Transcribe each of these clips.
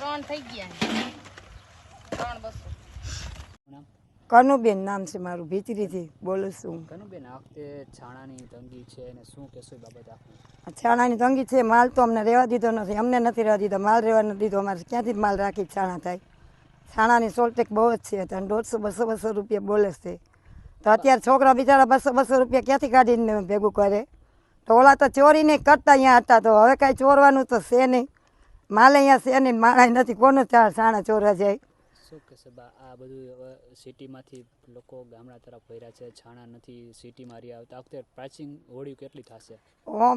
ત્રણ થઈ ગયા ત્રણ બસો. કનુબેન નામ છે મારું ભીતરીથી બોલું છું. હું. કનુબેન આ વખતે છાણાની તંગી છે અને શું કહેશો એ બાબત આપણે છાણાની તંગી છે માલ તો અમને રહેવા દીધો નથી અમને નથી રહેવા દીધો માલ રહેવા નથી દીધો અમારે ક્યાંથી માલ રાખી છાણા થાય? છાણાની સોલ્ટેક બહુ જ છે અને દોઢસો બસો બસો રૂપિયા બોલે છે. તો અત્યારે છોકરા બિચારા બસો બસો રૂપિયા ક્યાંથી કાઢીને ભેગું કરે? તો ઓલા તો ચોરી નહીં કરતા અહીંયા હતા તો હવે કાંઈ ચોરવાનું તો છે નહીં. માલ અહીંયા છે ને માળા નથી કોનો ચાર છાણા ચોરા જાય શું કહેશે બા આ બધું સિટીમાંથી લોકો ગામડા તરફ વળ્યા છે છાણા નથી સિટીમાં રહ્યા આવતા. વખતે પ્રાચીન હોળી કેટલી થશે?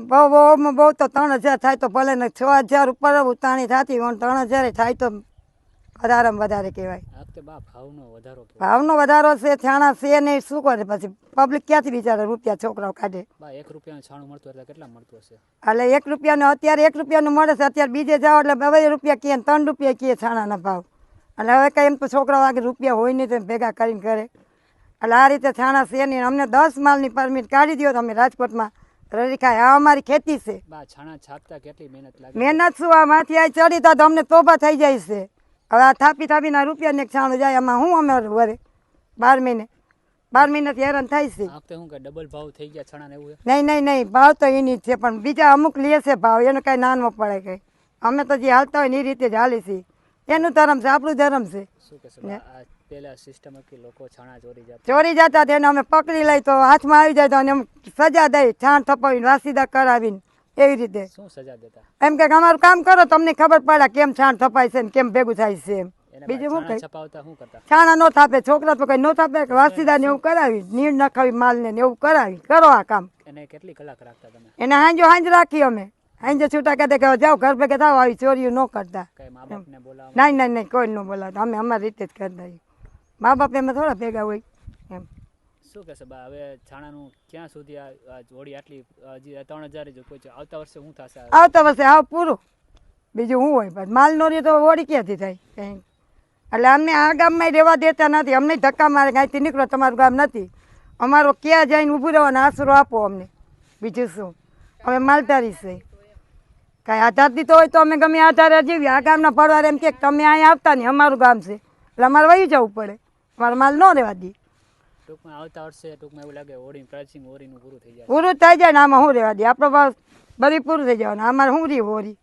બહુ બહુ બહુ તો ત્રણ હજાર થાય તો ભલે ને છ હજાર ઉપર ઉતાણી થતી પણ ત્રણ હજાર થાય તો વધારેમાં વધારે કહેવાય. ભાવનો વધારો છે છાણા છે ને શું કરે? પછી પબ્લિક ક્યાંથી બિચારા રૂપિયા છોકરાઓ કાઢે? એક રૂપિયાનું છાણું મળતું એટલે કેટલા મળતું હશે? એટલે એક રૂપિયાનું અત્યારે એક રૂપિયાનું મળે છે અત્યારે બીજે જાઓ એટલે બે રૂપિયા કીએ ત્રણ રૂપિયા કીએ છાણાના ભાવ. એટલે હવે કંઈ એમ તો છોકરાઓ આગળ રૂપિયા હોય નહીં તો ભેગા કરીને કરે એટલે આ રીતે છાણા છે નહીં અમને દસ માલની પરમિટ કાઢી દો તમે રાજકોટમાં. રડી આ અમારી ખેતી છે. મહેનત શું આ માથી આ ચડી તા તો અમને તોબા થઈ જાય છે. હવે આ થાપી થાપીના રૂપિયા ને છાણું જાય એમાં હું અમે વરે? બાર મહિને. બાર મહિનાથી હેરાન થાય છે. શું કે ડબલ ભાવ થઈ ગયા છાણા એવું નહીં નહીં નહીં ભાવ તો એની જ છે પણ બીજા અમુક લે છે ભાવ એનો કાંઈ નાનવો પડે કંઈ. અમે તો જે હાલતા હોય ને એ રીતે જ હાલી છીએ એનું ધર્મ છે આપણું ધર્મ છે. શું કહેશે બા આ પેલા સિસ્ટમ કે લોકો છાણા ચોરી જતા ચોરી જતા તેને અમે પકડી લઈ તો હાથમાં આવી જાય તો અને સજા દઈ છાણ થપાવીને વાસીદા કરાવીને. એવી રીતે. શું સજા દેતા? એમ કે અમારું કામ કરો તમને ખબર પડે કેમ છાણ થપાય છે ને કેમ ભેગું થાય છે. એમ બીજું શું કંઈ છાણા નો થાપે છોકરા તો કઈ નો થાપે વાસીદા ને એવું કરાવી નીર નખાવી માલ ને એવું કરાવી. કરો આ કામ. એને કેટલી કલાક રાખતા તમે? એને હાંજો હાંજ રાખી અમે. હાંજે છૂટા કહેતા કે જાઓ ઘર ભેગે થાવ આવી ચોરીઓ ન કરતા. નહીં નહીં નહીં કોઈ ન બોલાવતા. અમે અમારી રીતે જ કરતા. મા બાપ એમાં થોડા ભેગા હોય. એમ. શું કહેશે? બા, હવે છાણાનું ક્યાં સુધી આ જોડી આટલી હજી ત્રણ હજાર જ કોઈ આવતા વર્ષે શું થશે આવતા વર્ષે આવ પૂરું. બીજું શું હોય પણ માલ નો તો ઓળી ક્યાંથી થાય? કંઈ. એટલે અમને આ ગામમાં રહેવા દેતા નથી. અમને ધક્કા મારે કાંઈથી નીકળો, તમારું ગામ નથી. અમારો ક્યાં જઈને ઊભું રહેવાનો આશરો આપો અમને. બીજું શું? અમે માલધારી છે. કાંઈ આધાર દીધો હોય તો અમે ગમે આધારે જીવીએ. આ ગામના પડવાર એમ કે, તમે અહીંયા આવતા નહીં. અમારું ગામ છે. એટલે અમારે વહી જવું પડે. અમારો માલ ન રહેવા દઈએ ટૂંકમાં આવતા વર્ષે ટૂંકમાં એવું લાગે ઓરી પ્રાચીન હોળીનું પૂરું થઈ જાય. પૂરું થઈ જાય ને આમાં શું રહેવા દે? આપણો બધી પૂરું થઈ જવાનું. અમારે શું રહ્યું હોરી